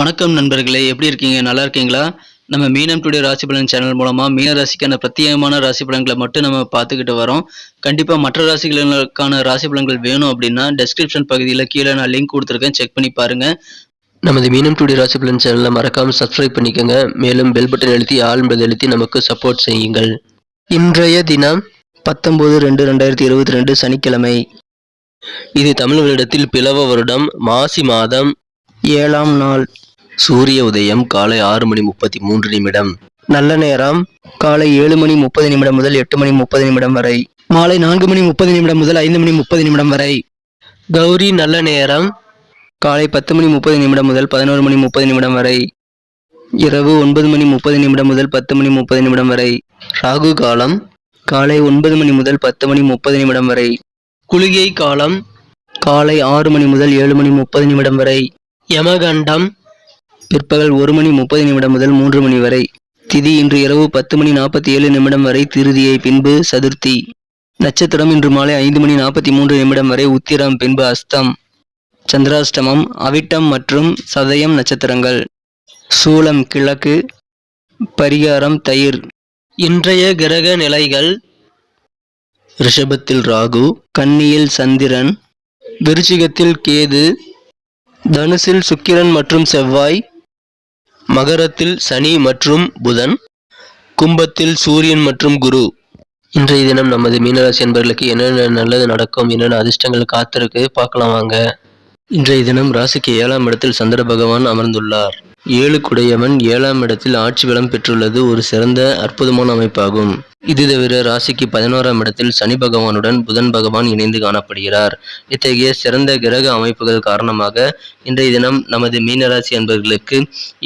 வணக்கம் நண்பர்களே எப்படி இருக்கீங்க? நல்லா இருக்கீங்களா? நம்ம மீனம் டுடே ராசி பலன் சேனல் மூலமாக மீன ராசிக்கான பிரத்யேகமான ராசி பலன்களை மட்டும் நம்ம பார்த்துக்கிட்டு வரோம். கண்டிப்பாக மற்ற ராசிகளுக்கான ராசி பலன்கள் வேணும் அப்படின்னா டெஸ்கிரிப்ஷன் பகுதியில் கீழே நான் லிங்க் கொடுத்துருக்கேன். செக் பண்ணி பாருங்க. நமது மீனம் டுடே ராசி பலன் சேனலை மறக்காம சப்ஸ்கிரைப் பண்ணிக்கோங்க. மேலும் பெல் பட்டன் எழுத்தி ஆல் என்பதை எழுத்தி நமக்கு சப்போர்ட் செய்யுங்கள். இன்றைய தினம் பத்தொம்போது ரெண்டு ரெண்டாயிரத்தி இருபத்தி ரெண்டு சனிக்கிழமை. இது தமிழ் வருடத்தில் பிளவ வருடம் மாசி மாதம் ஏழாம் நாள் சூரிய உதயம் காலை ஆறு மணி முப்பத்தி மூன்று நிமிடம் நல்ல நேரம் காலை ஏழு மணி முப்பது நிமிடம் முதல் எட்டு மணி முப்பது நிமிடம் வரை மாலை நான்கு மணி முப்பது நிமிடம் முதல் ஐந்து மணி முப்பது நிமிடம் வரை கௌரி நல்ல நேரம் காலை பத்து மணி முப்பது நிமிடம் முதல் பதினோரு மணி முப்பது நிமிடம் வரை இரவு ஒன்பது மணி முப்பது நிமிடம் முதல் பத்து மணி முப்பது நிமிடம் வரை ராகு காலம் காலை ஒன்பது மணி முதல் பத்து மணி முப்பது நிமிடம் வரை குளிகை காலம் காலை ஆறு மணி முதல் ஏழு மணி முப்பது நிமிடம் வரை யமகண்டம். பிற்பகல் ஒரு மணி முப்பது நிமிடம் முதல் மூன்று மணி வரை. திதி இன்று இரவு பத்து மணி நாற்பத்தி ஏழு நிமிடம் வரை திருதியை பின்பு சதுர்த்தி. நட்சத்திரம் இன்று மாலை ஐந்து மணி நாற்பத்தி மூன்று நிமிடம் வரை உத்திரம் பின்பு அஸ்தம். சந்திராஷ்டமம் அவிட்டம் மற்றும் சதயம் நட்சத்திரங்கள். சூலம் கிழக்கு. பரிகாரம் தயிர். இன்றைய கிரக நிலைகள். ரிஷபத்தில் ராகு கன்னியில் சந்திரன். விருச்சிகத்தில் கேது. தனுசில் சுக்கிரன் மற்றும் செவ்வாய் மகரத்தில் சனி மற்றும் புதன் கும்பத்தில் சூரியன் மற்றும் குரு. இன்றைய தினம் நமது மீனராசி என்பவர்களுக்கு என்னென்ன நல்லது நடக்கும் என்னென்ன அதிர்ஷ்டங்கள் காத்திருக்கு பார்க்கலாம் வாங்க. இன்றைய தினம் ராசிக்கு ஏழாம் இடத்தில் சந்திர பகவான் அமர்ந்துள்ளார். ஏழு குடையவன் ஏழாம் இடத்தில் ஆட்சி பலம் பெற்றுள்ளது ஒரு சிறந்த அற்புதமான அமைப்பாகும். இது தவிர ராசிக்கு பதினோராம் இடத்தில் சனி பகவானுடன் புதன் பகவான் இணைந்து காணப்படுகிறார். இத்தகைய சிறந்த கிரக அமைப்புகள் காரணமாக இன்றைய தினம் நமது மீனராசி அன்பர்களுக்கு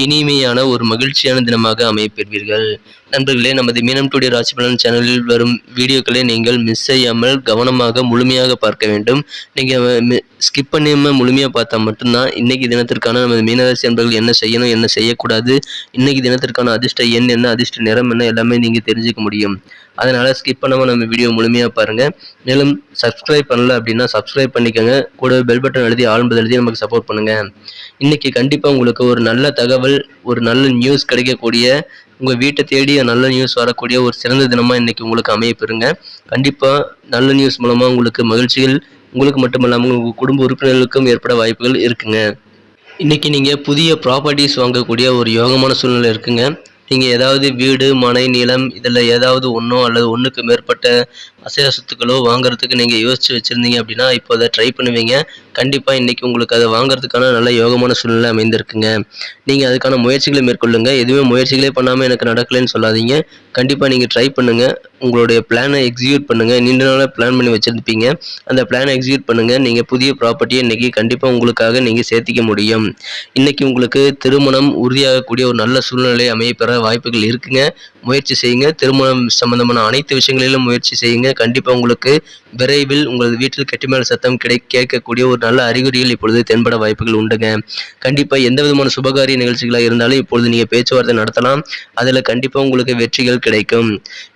இனிமையான ஒரு மகிழ்ச்சியான தினமாக அமையப்பெறுவீர்கள். நண்பர்களே நமது மீனம் டுடே ராசி பலன் சேனலில் வரும் வீடியோக்களை நீங்கள் மிஸ் செய்யாமல் கவனமாக முழுமையாக பார்க்க வேண்டும். நீங்கள் ஸ்கிப் பண்ணாமல் முழுமையாக பார்த்தா மட்டும்தான் இன்னைக்கு தினத்திற்கான நமது மீனராசி அன்பர்கள் என்ன செய்யணும் என்ன செய்யக்கூடாது இன்னைக்கு தினத்திற்கான அதிர்ஷ்ட எண் என்ன அதிர்ஷ்ட நிறம் என்ன எல்லாமே நீங்கள் தெரிஞ்சுக்க முடியும். அதனால் ஸ்கிப் பண்ணாமல் நம்ம வீடியோ முழுமையாக பாருங்கள் மேலும் சப்ஸ்கிரைப் பண்ணல அப்படின்னா சப்ஸ்கிரைப் பண்ணிக்கோங்க. கூட பெல் பட்டன் எழுதி ஆழ்ம்பது எழுதி நமக்கு சப்போர்ட் பண்ணுங்கள் இன்றைக்கி கண்டிப்பாக உங்களுக்கு ஒரு நல்ல தகவல் ஒரு நல்ல நியூஸ் கிடைக்கக்கூடிய உங்கள் வீட்டை தேடி நல்ல நியூஸ் வரக்கூடிய ஒரு சிறந்த தினமாக இன்றைக்கி உங்களுக்கு அமையப்பெறுங்க. கண்டிப்பாக நல்ல நியூஸ் மூலமாக உங்களுக்கு மகிழ்ச்சிகள் உங்களுக்கு மட்டுமல்லாமல் உங்கள் குடும்ப உறுப்பினர்களுக்கும் ஏற்பட வாய்ப்புகள் இருக்குங்க. இன்னைக்கு நீங்கள் புதிய ப்ராப்பர்ட்டிஸ் வாங்கக்கூடிய ஒரு யோகமான சூழ்நிலை இருக்குங்க. நீங்கள் ஏதாவது வீடு மனை நிலம் இதில் ஏதாவது ஒன்றோ அல்லது ஒன்றுக்கு மேற்பட்ட அசைவ சொத்துக்களோ வாங்குறதுக்கு நீங்கள் யோசிச்சு வச்சுருந்தீங்க அப்படின்னா இப்போ அதை ட்ரை பண்ணுவீங்க. கண்டிப்பாக இன்றைக்கி உங்களுக்கு அதை வாங்குறதுக்கான நல்ல யோகமான சூழ்நிலை அமைந்திருக்குங்க. நீங்கள் அதுக்கான முயற்சிகளை மேற்கொள்ளுங்க. எதுவுமே முயற்சிகளே பண்ணாமல் எனக்கு நடக்கலைன்னு சொல்லாதீங்க. கண்டிப்பாக நீங்கள் ட்ரை பண்ணுங்கள் உங்களுடைய பிளானை எக்ஸிக்யூட் பண்ணுங்கள் நீண்ட நாளாக பிளான் பண்ணி வச்சுருப்பீங்க. அந்த பிளானை எக்ஸிக்யூட் பண்ணுங்கள் நீங்கள் புதிய ப்ராப்பர்ட்டியை இன்றைக்கி கண்டிப்பாக உங்களுக்காக நீங்கள் சேர்த்திக்க முடியும். இன்றைக்கி உங்களுக்கு திருமணம் உறுதியாகக்கூடிய ஒரு நல்ல சூழ்நிலை அமையப்பெற வாய்ப்புகள் இருக்குங்க. முயற்சி செய்யுங்க. திருமணம் சம்பந்தமான அனைத்து விஷயங்களிலும் முயற்சி செய்யுங்க. கண்டிப்பாக உங்களுக்கு விரைவில் உங்களது வீட்டில் கெட்டிமேல் சத்தம் கிடை கேட்கக்கூடிய ஒரு நல்ல அறிகுறிகள் இப்பொழுது தென்பட வாய்ப்புகள் உண்டுங்க. கண்டிப்பாக எந்த விதமான சுபகாரிய நிகழ்ச்சிகளாக இருந்தாலும் இப்பொழுது நீங்கள் பேச்சுவார்த்தை நடத்தலாம். அதில் கண்டிப்பாக உங்களுக்கு வெற்றிகள் கிடைக்கும்.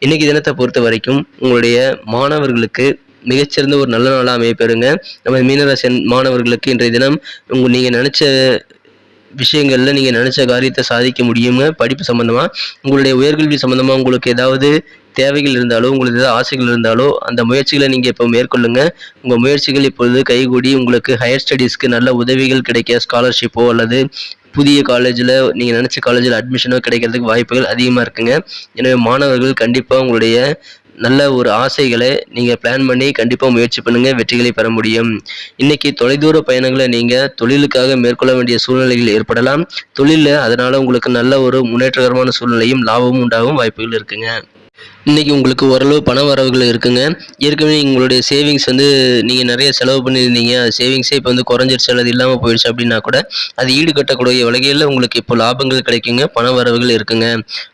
இன்னைக்கு தினத்தை பொறுத்த வரைக்கும் உங்களுடைய மாணவர்களுக்கு மிகச்சிறந்த ஒரு நல்ல நாளாக அமையப்பெறுங்க. நம்ம மீனராசி மாணவர்களுக்கு இன்றைய தினம் உங்க நீங்கள் நினச்ச விஷயங்களில் நீங்கள் நினச்ச காரியத்தை சாதிக்க முடியுங்க. படிப்பு சம்மந்தமாக உங்களுடைய உயர்கல்வி சம்மந்தமாக உங்களுக்கு ஏதாவது தேவைகள் இருந்தாலோ உங்களுக்கு ஏதாவது ஆசைகள் இருந்தாலோ அந்த முயற்சிகளை நீங்கள் இப்போ மேற்கொள்ளுங்க. உங்கள் முயற்சிகள் இப்பொழுது கைகூடி உங்களுக்கு ஹையர் ஸ்டடீஸ்க்கு நல்ல உதவிகள் கிடைக்க ஸ்காலர்ஷிப்போ அல்லது புதிய காலேஜில் நீங்கள் நினச்ச காலேஜில் அட்மிஷனோ கிடைக்கிறதுக்கு வாய்ப்புகள் அதிகமாக இருக்குங்க. எனவே மாணவர்கள் கண்டிப்பாக உங்களுடைய நல்ல ஒரு ஆசைகளை நீங்கள் பிளான் பண்ணி கண்டிப்பாக முயற்சி பண்ணுங்கள் வெற்றிகளை பெற முடியும். இன்றைக்கி தொலைதூர பயணங்களை நீங்கள் தொழிலுக்காக மேற்கொள்ள வேண்டிய சூழ்நிலைகள் ஏற்படலாம். தொழிலில் அதனால் உங்களுக்கு நல்ல ஒரு முன்னேற்றகரமான சூழ்நிலையும் லாபமும் உண்டாகும் வாய்ப்புகள் இருக்குங்க. இன்றைக்கி உங்களுக்கு ஓரளவு பண வரவுகள் இருக்குங்க. ஏற்கனவே உங்களுடைய சேவிங்ஸ் வந்து நீங்கள் நிறைய செலவு பண்ணியிருந்தீங்க. அது சேவிங்ஸே இப்போ வந்து குறைஞ்சிருச்சு. அல்லது இல்லாமல் போயிடுச்சு அப்படின்னா கூட அது ஈடுகட்டக்கூடிய வகையில் உங்களுக்கு இப்போ லாபங்கள் கிடைக்குங்க. பண வரவுகள் இருக்குங்க.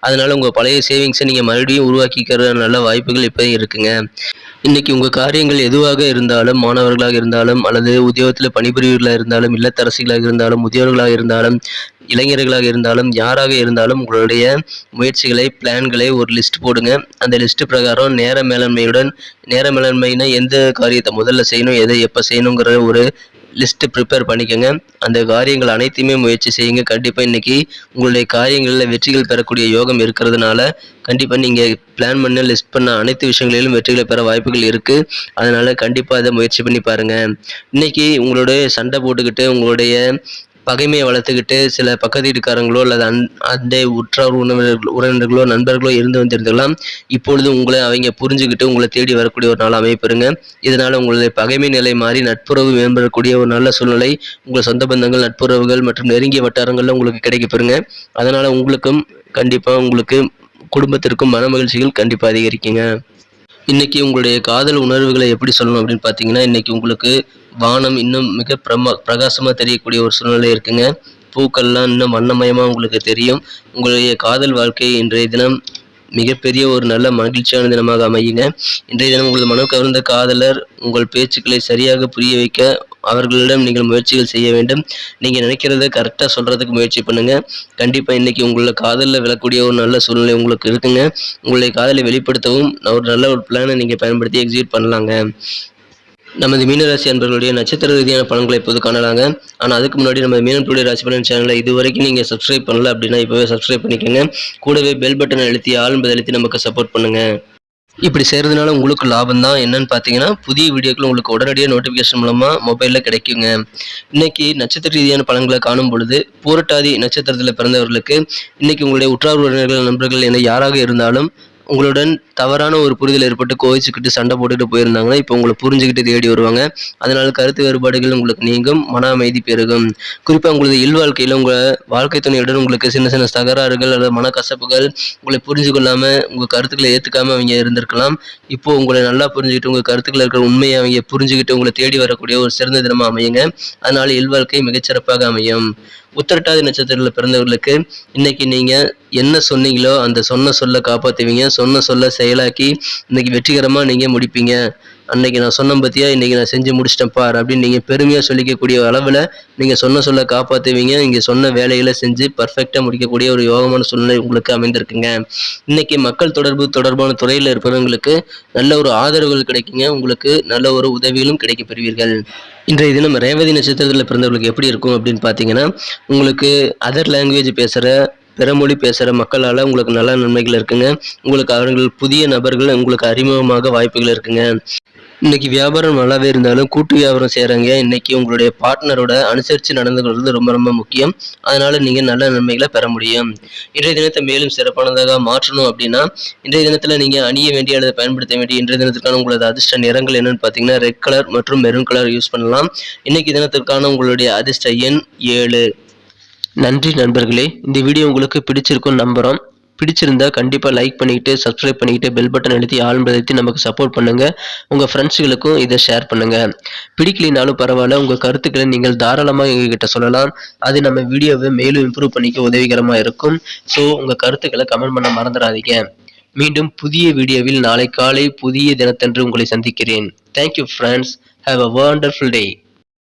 அதனால் உங்கள் பழைய சேவிங்ஸை நீங்கள் மறுபடியும் உருவாக்கிக்கிற நல்ல வாய்ப்புகள் இப்போ இருக்குங்க. இன்றைக்கி உங்கள் காரியங்கள் எதுவாக இருந்தாலும் மாணவர்களாக இருந்தாலும் அல்லது உத்தியோகத்தில் பணிபுரியவர்களாக இருந்தாலும் இல்லத்தரசிகளாக இருந்தாலும் முதியோர்களாக இருந்தாலும் இளைஞர்களாக இருந்தாலும் யாராக இருந்தாலும் உங்களுடைய முயற்சிகளை பிளான்களை ஒரு லிஸ்ட் போடுங்க. அந்த லிஸ்ட் பிரகாரம் நேர மேலாண்மையுடன் நேர மேலாண்மைனா எந்த காரியத்தை முதல்ல செய்யணும் எதை எப்போ செய்யணுங்கிற ஒரு லிஸ்ட்டு ப்ரிப்பேர் பண்ணிக்கோங்க. அந்த காரியங்கள் அனைத்தையுமே முயற்சி செய்யுங்க. கண்டிப்பாக இன்றைக்கி உங்களுடைய காரியங்களில் வெற்றிகள் பெறக்கூடிய யோகம் இருக்கிறதுனால கண்டிப்பாக நீங்கள் பிளான் பண்ண லிஸ்ட் பண்ண அனைத்து விஷயங்களிலும் வெற்றிகளை பெற வாய்ப்புகள் இருக்குது அதனால் கண்டிப்பாக அதை முயற்சி பண்ணி பாருங்கள் இன்னைக்கு உங்களுடைய சண்டை போட்டுக்கிட்டு உங்களுடைய பகைமையை வளர்த்துக்கிட்டு சில பக்கத்து வீட்டுக்காரங்களோ அல்லது அந் அண்டை உற்றார் உறவினர்கள் உறவினர்களோ நண்பர்களோ இருந்து வந்திருந்தலாம் இப்பொழுது உங்களை அவங்க புரிஞ்சுக்கிட்டு உங்களை தேடி வரக்கூடிய ஒரு நாள் அமைப்பெறுங்க இதனால் உங்களுடைய பகைமை நிலை மாறி நட்புறவு மேம்படக்கூடிய ஒரு நல்ல சூழ்நிலை உங்கள் சொந்த பந்தங்கள் நட்புறவுகள் மற்றும் நெருங்கிய வட்டாரங்களில் உங்களுக்கு கிடைக்கப்பெறுங்க. அதனால் உங்களுக்கும் கண்டிப்பாக உங்களுக்கு குடும்பத்திற்கும் மன மகிழ்ச்சிகள் கண்டிப்பாக அதிகரிக்குங்க. இன்றைக்கி உங்களுடைய காதல் உணர்வுகளை எப்படி சொல்லணும் அப்படின்னு பார்த்தீங்கன்னா இன்றைக்கி உங்களுக்கு வானம் இன்னும் மிக பிரம பிரகாசமாக தெரியக்கூடிய ஒரு சூழ்நிலை இருக்குங்க. பூக்கள்லாம் இன்னும் வண்ணமயமாக உங்களுக்கு தெரியும். உங்களுடைய காதல் வாழ்க்கை இன்றைய தினம் மிகப்பெரிய ஒரு நல்ல மகிழ்ச்சியான தினமாக அமையுங்க. இன்றைய தினம் உங்களது மனம் கவர்ந்த காதலர் உங்கள் பேச்சுக்களை சரியாக புரிய வைக்க அவர்களிடம் நீங்கள் முயற்சிகள் செய்ய வேண்டும். நீங்கள் நினைக்கிறத கரெக்டாக சொல்கிறதுக்கு முயற்சி பண்ணுங்கள் கண்டிப்பாக இன்றைக்கி உங்களை காதலில் விழக்கூடிய ஒரு நல்ல சூழ்நிலை உங்களுக்கு இருக்குங்க. உங்களுடைய காதலை வெளிப்படுத்தவும் ஒரு நல்ல ஒரு பிளானை நீங்கள் பயன்படுத்தி எக்ஸிக்யூட் பண்ணலாங்க. நமது மீனராசி அன்பர்களுடைய நட்சத்திர ரீதியான பலன்களை இப்போது காணலாங்க. ஆனால் அதுக்கு முன்னாடி நம்ம மீனம் ராசி பலன் சேனலை இது வரைக்கும் நீங்கள் சப்ஸ்கிரைப் பண்ணல அப்படின்னா இப்போவே சப்ஸ்கிரைப் பண்ணிக்கோங்க. கூடவே பெல் பட்டனை அழுத்தி ஆளும்பதை அழுத்தி நமக்கு சப்போர்ட் பண்ணுங்க. இப்படி செய்கிறதுனால உங்களுக்கு லாபம் தான். என்னன்னு பார்த்தீங்கன்னா புதிய வீடியோக்கள் உங்களுக்கு உடனடியாக நோட்டிஃபிகேஷன் மூலமாக மொபைலில் கிடைக்குங்க. இன்னைக்கு நட்சத்திர ரீதியான பலன்களை காணும் பொழுது பூரட்டாதி நட்சத்திரத்தில் பிறந்தவர்களுக்கு இன்னைக்கு உங்களுடைய உற்றார் உறவினர்கள் நண்பர்கள் என யாராக இருந்தாலும் உங்களுடன் தவறான ஒரு புரிதல் ஏற்பட்டு கோவிச்சுக்கிட்டு சண்டை போட்டுட்டு போயிருந்தாங்கன்னா இப்போ உங்களை புரிஞ்சுக்கிட்டு தேடி வருவாங்க. அதனால் கருத்து வேறுபாடுகள் உங்களுக்கு நீங்கும் மன அமைதி பெருகும். குறிப்பாக உங்களது இல்வாழ்க்கையில் உங்கள் வாழ்க்கை துணையுடன் உங்களுக்கு சின்ன சின்ன தகராறுகள் அல்லது மனக்கசப்புகள் உங்களை புரிஞ்சு கொள்ளாமல் உங்கள் கருத்துக்களை ஏற்றுக்காமல் அவங்க இருந்திருக்கலாம். இப்போது உங்களை நல்லா புரிஞ்சுக்கிட்டு உங்கள் கருத்துக்கள் இருக்கிற உண்மையை அவங்க புரிஞ்சுக்கிட்டு உங்களை தேடி வரக்கூடிய ஒரு சிறந்த தினமாக அமையுங்க. அதனால் இல்வாழ்க்கை மிகச்சிறப்பாக அமையும். உத்திரட்டாதி நட்சத்திரத்தில் பிறந்தவர்களுக்கு இன்னைக்கு நீங்கள் என்ன சொன்னீங்களோ அந்த சொன்ன சொல்ல காப்பாற்றுவீங்க சொன்ன சொல்ல செயலாக்கி இன்னைக்கு வெற்றிகரமாக நீங்கள் முடிப்பீங்க. அன்னைக்கு நான் சொன்ன பற்றியா இன்றைக்கி நான் செஞ்சு முடிச்சிட்டேன் பார் அப்படின்னு நீங்கள் பெருமையாக சொல்லிக்கக்கூடிய அளவில் நீங்கள் சொன்ன சொல்ல காப்பாற்றுவீங்க நீங்கள் சொன்ன வேலைகளை செஞ்சு பர்ஃபெக்டாக முடிக்கக்கூடிய ஒரு யோகமான சூழ்நிலை உங்களுக்கு அமைந்திருக்குங்க. இன்றைக்கி மக்கள் தொடர்பு தொடர்பான துறையில் இருப்பவங்களுக்கு நல்ல ஒரு ஆதரவுகள் கிடைக்குங்க. உங்களுக்கு நல்ல ஒரு உதவிகளும் கிடைக்கப் பெறுவீர்கள் இன்றைய தினம் ரேவதி நட்சத்திரத்தில் பிறந்தவர்களுக்கு எப்படி இருக்கும் அப்படின்னு பார்த்தீங்கன்னா உங்களுக்கு அதர் லாங்குவேஜ் பேசுகிற பிறமொழி பேசுகிற மக்களால் உங்களுக்கு நல்ல நன்மைகள் இருக்குங்க. உங்களுக்கு அவர்கள் புதிய நபர்கள் உங்களுக்கு அறிமுகமாக வாய்ப்புகள் இருக்குங்க. இன்னைக்கு வியாபாரம் நல்லாவே இருந்தாலும் கூட்டு வியாபாரம் செய்கிறாங்க இன்னைக்கு உங்களுடைய பார்ட்னரோட அனுசரித்து நடந்து கொள்வது ரொம்ப ரொம்ப முக்கியம். அதனால நீங்கள் நல்ல நன்மைகளை பெற முடியும். இன்றைய தினத்தை மேலும் சிறப்பானதாக மாற்றணும் அப்படின்னா இன்றைய தினத்தில் நீங்கள் அணிய வேண்டிய அல்லது பயன்படுத்த வேண்டிய இன்றைய தினத்திற்கான உங்களது அதிர்ஷ்ட நிறங்கள் என்னென்னு பார்த்தீங்கன்னா ரெட் கலர் மற்றும் மெரூன் கலர் யூஸ் பண்ணலாம். இன்னைக்கு தினத்திற்கான உங்களுடைய அதிர்ஷ்ட எண் ஏழு. நன்றி நண்பர்களே. இந்த வீடியோ உங்களுக்கு பிடிச்சிருக்கும் நம்புகிறோம் பிடிச்சிருந்தா கண்டிப்பாக லைக் பண்ணிக்கிட்டு சப்ஸ்கிரைப் பண்ணிக்கிட்டு பெல் பட்டன் எழுதி ஆழ்ந்தழுத்தி நமக்கு சப்போர்ட் பண்ணுங்கள் உங்கள் ஃப்ரெண்ட்ஸுகளுக்கும் இதை ஷேர் பண்ணுங்கள் பிடிக்கலினாலும் பரவாயில்ல உங்கள் கருத்துக்களை நீங்கள் தாராளமாக எங்ககிட்ட சொல்லலாம். அது நம்ம வீடியோவை மேலும் இம்ப்ரூவ் பண்ணிக்க உதவிகரமாக இருக்கும். ஸோ உங்கள் கருத்துக்களை கமெண்ட் பண்ண மறந்துடாதீங்க. மீண்டும் புதிய வீடியோவில் நாளை காலை புதிய தினத்தன்று உங்களை சந்திக்கிறேன். Thank you friends have a wonderful day